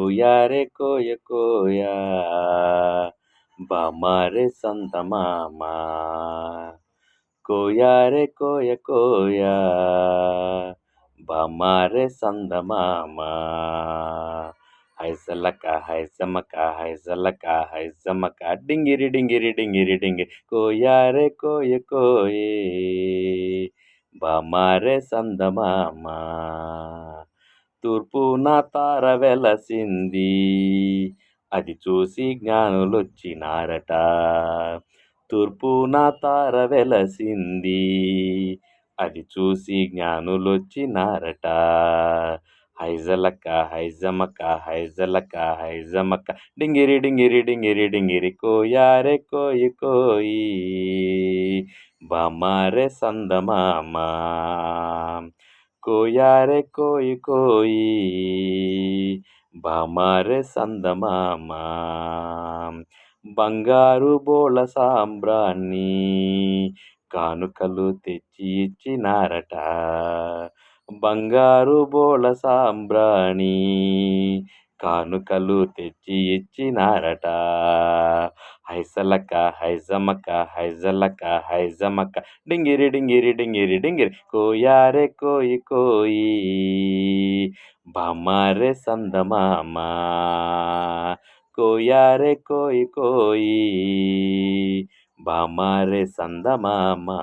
को यारे को ಬಾಮಾರೆ ಸಂತ ಮಾಮ ಕೋಯಾರೆ ಕೋಯ ಕೋಯ ಬಾಮಾರೆ ಸಂದ ಮಾಮ हाय सलका, हाय समका हाय सलका, हाय समका डिंगिरी डिंगिरी डिंगिरी डिंगे को यारे को कोये, बामारे संदमामा తూర్పున తార వెలసింది. అది చూసి జ్ఞానులొచ్చినారట. తూర్పున తార వెలసింది. అది చూసి జ్ఞానులొచ్చినారట. హైజలక హైజమక హైజలక హైజమక. డింగిరి డింగిరి డింగిరి డింగిరి కోయారే కోయి కోయి. బామారే సందమామా. కోయారే కోయి కోయి బామారే సందమామ. బంగారు బోళ సాంబ్రాన్ని కానుకలు తెచ్చి ఇచ్చినారట. బంగారు బోళ సాంబ్రాణి కానుకలు తెచ్చి ఇచ్చినారట. ஹைசலக்கா ஹைசமக்கா ஹைசலக்கா ஹைசமக்கா டிங்கிரி டிங்கிரி டிங்கிரி டிங்கிரி கோயாரே கோயி கோயி பாமாரே சந்த மாமா கோயாரே கோயி கோயி பாமாரே சந்த மாமா